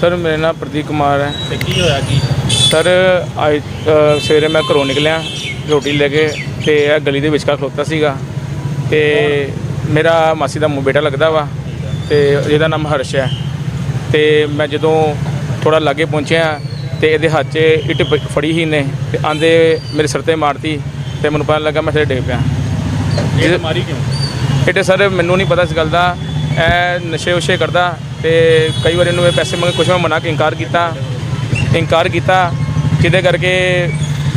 Sir ਮੇਰਾ ਨਾਮ ਪ੍ਰਦੀਪ ਕੁਮਾਰ ਹੈ। ਤੇ ਕੀ ਹੋਇਆ ਕੀ? ਸਰ ਅੱਜ ਅ, ਸਵੇਰੇ ਮੈਂ ਘਰੋਂ ਨਿਕਲਿਆ ਰੋਟੀ ਲੈ ਕੇ ਤੇ ਇਹ ਗਲੀ ਦੇ ਵਿਚਕਾਰ ਖਲੋਤਾ ਸੀਗਾ। ਤੇ ਮੇਰਾ ਮਾਸੀ ਦਾ ਮੁੰ- ਬੇਟਾ ਲੱਗਦਾ ਵਾ ਤੇ ਇਹਦਾ ਨਾਮ ਹਰਸ਼ ਹੈ। ਤੇ ਮੈਂ ਜਦੋਂ ਥੋੜਾ ਲਾਗੇ ਪਹੁੰਚਿਆ ਤੇ ਇਹਦੇ ਹੱਥ 'ਚ ਇੱਟ ਪ- ਫੜੀ ਹੀ ਨੇ ਤੇ ਆਂਦੇ ਮੇਰੇ ਸਿਰ ਤੇ ਮਾਰਤੀ ਤੇ ਮੈਨੂੰ ਪਤਾ ਲੱਗਾ ਮੈਂ ਥੱਲੇ ਡਿੱਗ ਪਿਆ। ਇਹ ਮਾਰੀ ਕਿਉਂ? ਇੱਟ ਸਰ ਮੈਨੂੰ ਨਹੀਂ ਪਤਾ ਇਸ ਗੱਲ ਦਾ ਇਹ ਨਸ਼ੇ ਉਸ਼ੇ ਕਰਦਾ ਤੇ ਕਈ ਵਾਰ ਇਹਨੂੰ ਇਹ ਪੈਸੇ ਮੰਗੇ ਕੁਛ ਮੈਂ ਮਨਾ ਕੇ ਇਨਕਾਰ ਕੀਤਾ ਇਨਕਾਰ ਕੀਤਾ, ਜਿਹਦੇ ਕਰਕੇ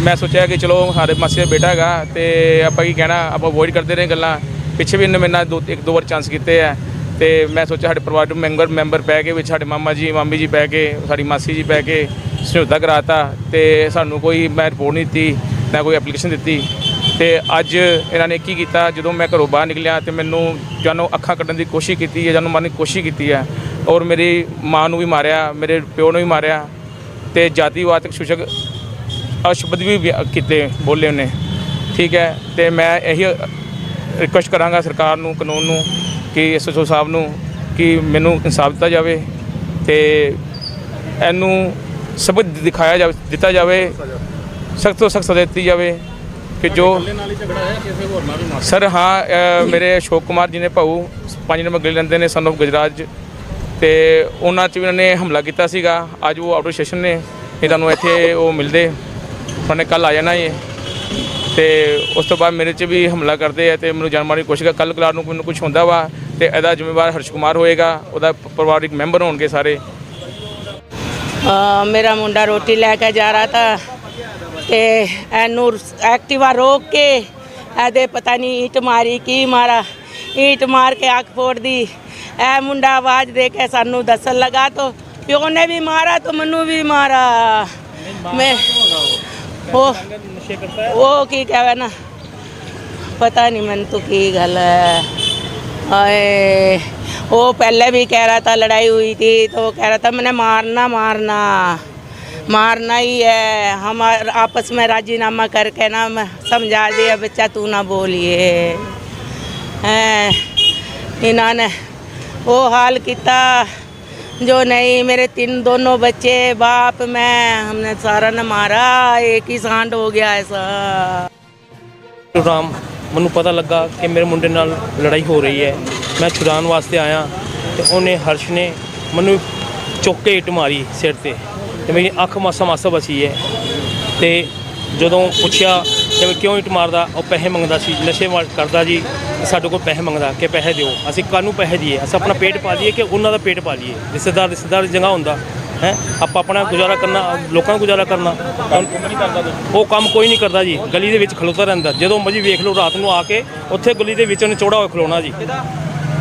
ਮੈਂ ਸੋਚਿਆ ਕਿ ਚਲੋ ਸਾਡੇ ਮਾਸੀ ਦਾ ਬੇਟਾ ਹੈਗਾ ਤੇ ਆਪਾਂ ਕੀ ਕਹਿਣਾ, ਆਪਾਂ ਅਵੋਇਡ ਕਰਦੇ ਰਹੇ ਗੱਲਾਂ। ਪਿੱਛੇ ਵੀ ਇਹਨੇ ਮੇਰੇ ਨਾਲ ਦੋ, ਇੱਕ ਦੋ ਵਾਰ ਚਾਂਸ ਕੀਤੇ ਆ ਤੇ ਮੈਂ ਸੋਚਿਆ ਸਾਡੇ ਪਰਿਵਾਰ ਦੇ ਮੈਂਬਰ ਮੈਂਬਰ ਪੈ ਕੇ ਵਿੱਚ ਸਾਡੇ ਮਾਮਾ ਜੀ, ਮਾਮੀ ਜੀ ਪੈ ਕੇ, ਸਾਡੀ ਮਾਸੀ ਜੀ ਪੈ ਕੇ ਸਮਝੌਤਾ ਕਰਾਤਾ ਤੇ ਸਾਨੂੰ ਕੋਈ ਮੈਂ ਰਿਪੋਰਟ ਨਹੀਂ ਦਿੱਤੀ, ਨਾ ਕੋਈ ਐਪਲੀਕੇਸ਼ਨ ਦਿੱਤੀ। ਤੇ ਅੱਜ ਇਹਨਾਂ ਨੇ ਕੀ ਕੀਤਾ, ਜਦੋਂ ਮੈਂ ਘਰੋਂ ਬਾਹਰ ਨਿਕਲਿਆ ਤੇ ਮੈਨੂੰ ਜਾਨੋਂ ਅੱਖਾਂ ਕੱਢਣ ਦੀ ਕੋਸ਼ਿਸ਼ ਕੀਤੀ ਹੈ, ਜਾਨੋਂ ਮਾਰਨ ਦੀ ਕੋਸ਼ਿਸ਼ ਕੀਤੀ ਹੈ ਔਰ ਮੇਰੀ ਮਾਂ ਨੂੰ ਵੀ ਮਾਰਿਆ, ਮੇਰੇ ਪਿਓ ਨੂੰ ਵੀ ਮਾਰਿਆ ਤੇ ਜਾਤੀਵਾਦਕ ਸੂਚਕ ਅਸ਼ਬਦ ਵੀ ਕੀਤੇ, ਬੋਲੇ ਉਹਨੇ। ਠੀਕ ਹੈ, ਤੇ ਮੈਂ ਇਹੀ ਰਿਕੁਐਸਟ ਕਰਾਂਗਾ ਸਰਕਾਰ ਨੂੰ, ਕਾਨੂੰਨ ਨੂੰ, ਕਿ ਐਸਐਸਓ ਸਾਹਿਬ ਨੂੰ ਕਿ ਮੈਨੂੰ ਇਨਸਾਫ ਦਿੱਤਾ ਜਾਵੇ ਤੇ ਇਹਨੂੰ ਸਬਕ ਦਿਖਾਇਆ ਜਾਵੇ, ਦਿੱਤਾ ਜਾਵੇ, ਸਖਤ ਤੋਂ ਸਖਤ ਸਜ਼ਾ ਦਿੱਤੀ ਜਾਵੇ। ਕਿ ਜੋ ਇਕੱਲੇ ਨਾਲ ਹੀ ਝਗੜਾ ਹੈ ਕਿਸੇ ਹੋਰ ਨਾਲ ਵੀ ਮਾਰ ਸਰ ਹਾਂ ਅ, ਮੇਰੇ ਅਸ਼ੋਕ ਕੁਮਾਰ ਜੀ ਨੇ ਭਾਊ ਪੰਜ ਨੰਬਰ ਗਲੀ ਰਹਿੰਦੇ ਨੇ ਸਨ of ਗੁਜਰਾਜ। ਤੇ ਉਹਨਾਂ 'ਚ ਵੀ ਉਹਨਾਂ ਨੇ ਹਮਲਾ ਕੀਤਾ ਸੀਗਾ। ਅੱਜ ਉਹ ਆਊਟ ਸਟੇਸ਼ਨ ਨੇ। ਇਹ ਤੁਹਾਨੂੰ ਇੱਥੇ ਉਹ ਮਿਲਦੇ। ਉਹਨਾਂ ਨੇ ਕੱਲ ਆ ਜਾਣਾ ਇਹ। ਤੇ ਉਸ ਤੋਂ ਬਾਅਦ ਮੇਰੇ 'ਚ ਵੀ ਹਮਲਾ ਕਰਦੇ ਆ ਤੇ ਮੈਨੂੰ ਜਾਨ ਮਾਰਨ ਦੀ ਕੋਸ਼ਿਸ਼ ਕਰ ਕੱਲ ਕਲਾਰ ਨੂੰ ਮੈਨੂੰ ਕੁਝ ਹੁੰਦਾ ਵਾ ਤੇ ਇਹਦਾ ਜ਼ਿੰਮੇਵਾਰ ਹਰਸ਼ ਕੁਮਾਰ ਹੋਏਗਾ। ਉਹਦਾ ਪ- ਪਰਿਵਾਰਿਕ ਮੈਂਬਰ ਹੋਣਗੇ ਸਾਰੇ। ਮੇਰਾ ਮੁੰਡਾ ਰੋਟੀ ਲੈ ਕੇ ਜਾ ਰਿਹਾ ਤਾ ਤੇ ਇਹਨੂੰ ਐਕਟਿਵਾ ਰੋਕ ਕੇ ਇਹਦੇ ਪਤਾ ਨਹੀਂ ਈਟ ਮਾਰੀ ਕੀ ਮਾਰਾ ਈਟ ਮਾਰ ਕੇ ਅੱਖ ਫੋੜਦੀ ਇਹ ਮੁੰਡਾ ਆਵਾਜ਼ ਦੇ ਕੇ ਸਾਨੂੰ ਦੱਸਣ ਲਗਾ ਤੋ ਪਿਓ ਨੇ ਵੀ ਮਾਰਾ ਤਾਂ ਮੈਨੂੰ ਵੀ ਮਾਰਾ ਮੈਂ ਉਹ ਨਸ਼ੇ ਕਰਤਾ ਹੈ ਉਹ ਕੀ ਕਹਵੇ ਨਾ ਪਤਾ ਨਹੀਂ ਮੈਨੂੰ तो की गल है हाय वो पहले भी कह रहा था लड़ाई हुई थी तो वो कह रहा था मैंने मारना मारना मारना ही है हम आपस में राजीनामा करके ना मैं समझा दिया बच्चा तू ना बोलिए हैं इन्होंने वो हाल किया जो नहीं मेरे तीन दोनों बच्चे बाप मैं हमने सारा ने मारा एक ही सांड हो गया ऐसा ਰਾਮ ਮੈਨੂੰ ਪਤਾ ਲੱਗਾ ਕਿ ਮੇਰੇ ਮੁੰਡੇ ਨਾਲ ਲੜਾਈ ਹੋ ਰਹੀ ਹੈ ਮੈਂ ਛੁਡਾਉਣ ਵਾਸਤੇ ਆਇਆ ਤੇ ਉਹਨੇ ਹਰਸ਼ ਨੇ ਮੈਨੂੰ ਚੁੱਕ ਕੇ ਇੱਟ ਮਾਰੀ ਸਿਰ ਤੇ ਤੇ ਮੇਰੀ ਅੱਖ ਮਾਸਾ ਮਾਸਾ ਬਚੀ ਹੈ। ਤੇ ਜਦੋਂ ਪੁੱਛਿਆ ਕਿ ਵੀ ਕਿਉਂ ਇੱਟ ਮਾਰਦਾ ਉਹ ਪੈਸੇ ਮੰਗਦਾ ਸੀ ਨਸ਼ੇ ਵਾ- ਕਰਦਾ ਜੀ ਸਾਡੇ ਕੋਲ ਪੈਸੇ ਮੰਗਦਾ ਕਿ ਪੈਸੇ ਦਿਓ। ਅਸੀਂ ਕਾਹਨੂੰ ਪੈਸੇ ਦਈਏ ਅਸੀਂ ਆਪਣਾ ਪੇਟ ਪਾ ਲਈਏ ਕਿ ਉਹਨਾਂ ਦਾ ਪੇਟ ਪਾ ਲਈਏ? ਰਿਸ਼ਤੇਦਾਰ ਰਿਸ਼ਤੇਦਾਰ ਦੀ ਜਗ੍ਹਾ ਹੁੰਦਾ ਹੈ? ਆਪਾਂ ਆਪਣਾ ਗੁਜ਼ਾਰਾ ਕਰਨਾ ਲੋਕਾਂ ਦਾ ਗੁਜ਼ਾਰਾ ਕਰਨਾ। ਉਹ ਕੰਮ ਕੋਈ ਨਹੀਂ ਕਰਦਾ ਜੀ। ਗਲੀ ਦੇ ਵਿੱਚ ਖਲੋਤਾ ਰਹਿੰਦਾ। ਜਦੋਂ ਮਰਜ਼ੀ ਵੇਖ ਲਓ ਰਾਤ ਨੂੰ ਆ ਕੇ ਉੱਥੇ ਗਲੀ ਦੇ ਵਿੱਚ ਉਹਨੇ ਚੌੜਾ ਹੋਇਆ ਖਲੋਣਾ ਜੀ।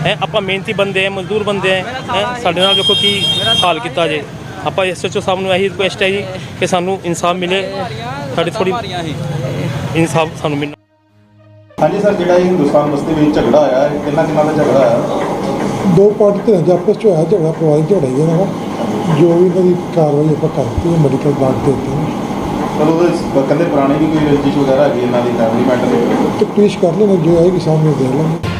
ਹੈ? ਆਪਾਂ ਮਿਹਨਤੀ ਬੰਦੇ ਆ ਮਜ਼ਦੂਰ ਬੰਦੇ ਆ ਸਾਡੇ ਨਾਲ ਦੇਖੋ ਕੀ ਹਾਲ ਕੀਤਾ ਜੇ। ਆਪਾਂ ਐਸਐਚਓ ਸਾਹਿਬ ਨੂੰ ਇਹੀ ਰਿਕੁਐਸਟ ਹੈ ਜੀ ਕਿ ਸਾਨੂੰ ਇਨਸਾਫ ਮਿਲੇ ਸਾਡੀ ਥੋੜੀ ਇਨਸਾਫ ਸਾਨੂੰ ਮਿਲਣਾ। ਹਾਂਜੀ ਸਰ ਜਿਹੜਾ ਇਹ ਹਿੰਦੁਸਤਾਨ ਬਸਤੀ ਵਿੱਚ ਝਗੜਾ ਹੋਇਆ ਹੈ ਕਿੰਨਾ ਕਿੰਨਾ ਦਾ ਝਗੜਾ ਹੋਇਆ ਦੋ ਪਾਰਟੀ ਤੇ ਆਪਸ ਚ ਹੋਇਆ ਝਗੜਾ ਪਰਿਵਾਰਿਕ ਝਗੜਾ ਹੀ ਇਹਨਾਂ ਦਾ। ਜੋ ਵੀ ਇਹਨਾਂ ਦੀ ਕਾਰਵਾਈ ਆਪਾਂ ਕਰਤੀ ਹੈ ਮੈਡੀਕਲ ਬਾਅਦ ਦੇ ਪਰ ਸ- ਕਹਿੰਦੇ ਪੁਰਾਣੀ ਵੀ ਕੋਈ ਰੰਜਿਸ਼ ਵਗੈਰਾ ਹੈਗੀ ਇਹਨਾਂ ਦੀ ਫੈਮਿਲੀ ਮੈਟਰ ਦੇ ਤਫਤੀਸ਼ ਕਰ ਲੈਣਾ ਜੋ ਆਏਗੀ ਸਾਹਮਣੇ ਦੇਖ ਲਾਂਗੇ।